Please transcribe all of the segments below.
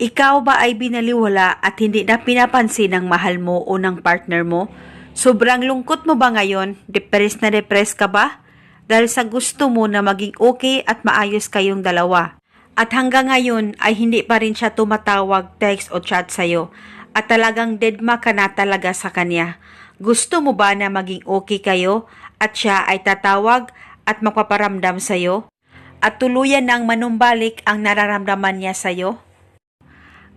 Ikaw ba ay binaliwala at hindi na pinapansin ng mahal mo o ng partner mo? Sobrang lungkot mo ba ngayon? Depressed na depressed ka ba? Dahil sa gusto mo na maging okay at maayos kayong dalawa. At hanggang ngayon ay hindi pa rin siya tumatawag, text o chat sa'yo. At talagang deadma ka na talaga sa kanya. Gusto mo ba na maging okay kayo at siya ay tatawag at magpaparamdam sa'yo? At tuluyan ng manumbalik ang nararamdaman niya sa'yo?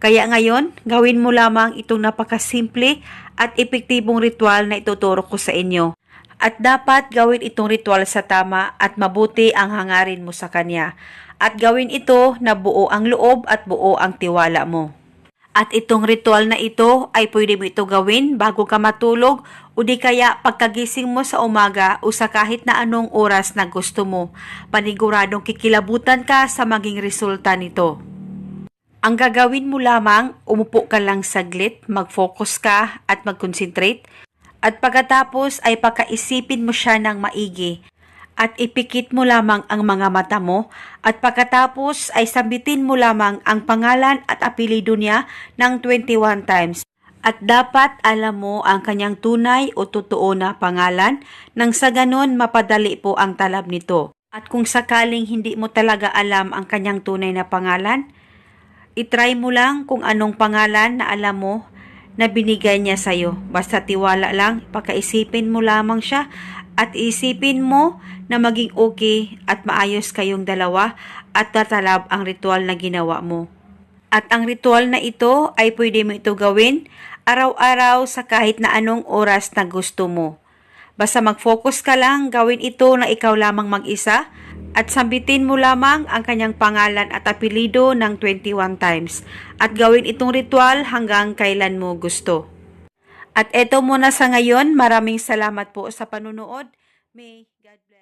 Kaya ngayon, gawin mo lamang itong napakasimple at epektibong ritual na ituturo ko sa inyo. At dapat gawin itong ritual sa tama at mabuti ang hangarin mo sa kanya. At gawin ito na buo ang loob at buo ang tiwala mo. At itong ritual na ito ay pwede mo ito gawin bago ka matulog o di kaya pagkagising mo sa umaga o sa kahit na anong oras na gusto mo. Paniguradong kikilabutan ka sa maging resulta nito. Ang gagawin mo lamang, umupo ka lang saglit, mag-focus ka at mag-concentrate. At pagkatapos ay pakaisipin mo siya ng maigi. At ipikit mo lamang ang mga mata mo. At pagkatapos ay sambitin mo lamang ang pangalan at apelido niya ng 21 times. At dapat alam mo ang kanyang tunay o totoo na pangalan nang sa ganon mapadali po ang talab nito. At kung sakaling hindi mo talaga alam ang kanyang tunay na pangalan, itry mo lang kung anong pangalan na alam mo na binigay niya sa'yo. Basta tiwala lang, pakaisipin mo lamang siya at isipin mo na maging okay at maayos kayong dalawa at tatalab ang ritual na ginawa mo. At ang ritual na ito ay pwede mo ito gawin araw-araw sa kahit na anong oras na gusto mo. Basta mag-focus ka lang, gawin ito na ikaw lamang mag-isa at sambitin mo lamang ang kanyang pangalan at apelido ng 21 times at gawin itong ritual hanggang kailan mo gusto. At eto muna sa ngayon, maraming salamat po sa panunood. May God bless.